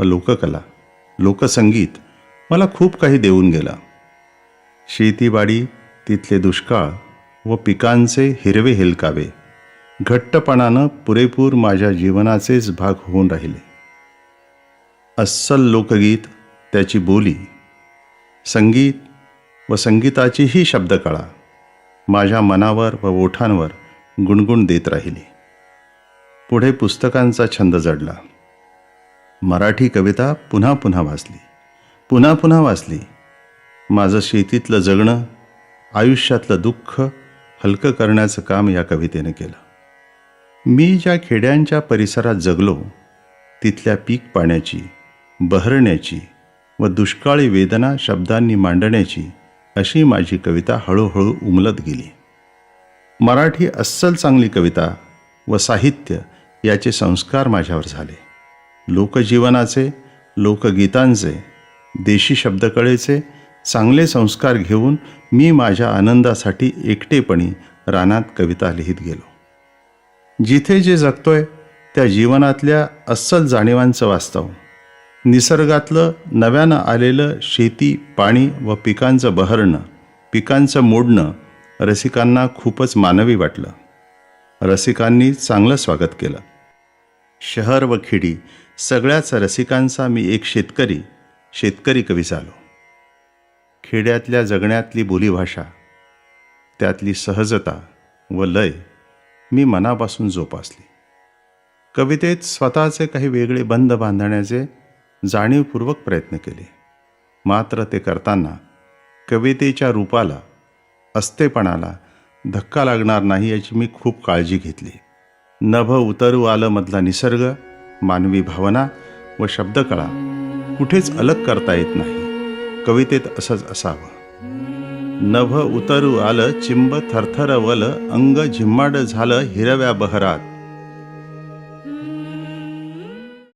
व लोककला लोकसंगीत मला खूप काही देऊन गेला. शेतीबाडी तिथले दुष्काळ व पिकांचे हिरवे हेलकावे घट्टपणानं पुरेपूर माझ्या जीवनाचेच भाग होऊन राहिले. अस्सल लोकगीत त्याची बोली संगीत व संगीताचीही शब्दकळा माझ्या मनावर व ओठांवर गुणगुण देत राहिली. पुढे पुस्तकांचा छंद जडला. मराठी कविता पुन्हा पुन्हा वाचली. पुन्हा पुन्हा वाचली. माझं शेतीतलं जगणं आयुष्यातलं दुःख हलकं करण्याचं काम या कवितेनं केलं. मी ज्या खेड्यांच्या परिसरात जगलो तिथल्या पीक पाण्याची बहरण्याची व दुष्काळी वेदना शब्दांनी मांडण्याची अशी माझी कविता हळूहळू उमलत गेली. मराठी अस्सल चांगली कविता व साहित्य याचे संस्कार माझ्यावर झाले. लोकजीवनाचे लोकगीतांचे देशी शब्दकळेचे चांगले संस्कार घेऊन मी माझ्या आनंदासाठी एकटेपणी रानात कविता लिहित गेलो. जिथे जे जगतोय त्या जीवनातल्या अस्सल जाणीवांचं वास्तव. निसर्गातलं नव्यानं आलेलं शेती पाणी व पिकांचं बहरणं पिकांचं मोडणं रसिकांना खूपच मानवी वाटलं. रसिकांनी चांगलं स्वागत केलं. शहर व खेडी सगळ्याच रसिकांचा मी एक शेतकरी शेतकरी कवी झालो. खेड्यातल्या जगण्यातली बोलीभाषा त्यातली सहजता व लय मी मनापासून जोपासली. कवितेत स्वतःचे काही वेगळे बंध बांधण्याचे जाणीवपूर्वक प्रयत्न केले. मात्र ते करताना कवितेच्या रूपाला अस्तेपणाला धक्का लागणार नाही याची मी खूप काळजी घेतली. नभ उतरू आलं मधला निसर्ग मानवी भावना व शब्दकळा कुठेच अलग करता येत नाही. कवितेत असंच असावं. नभ उतरू आलं चिंब थरथरवलं अंग झिम्माड झालं हिरव्या बहरात.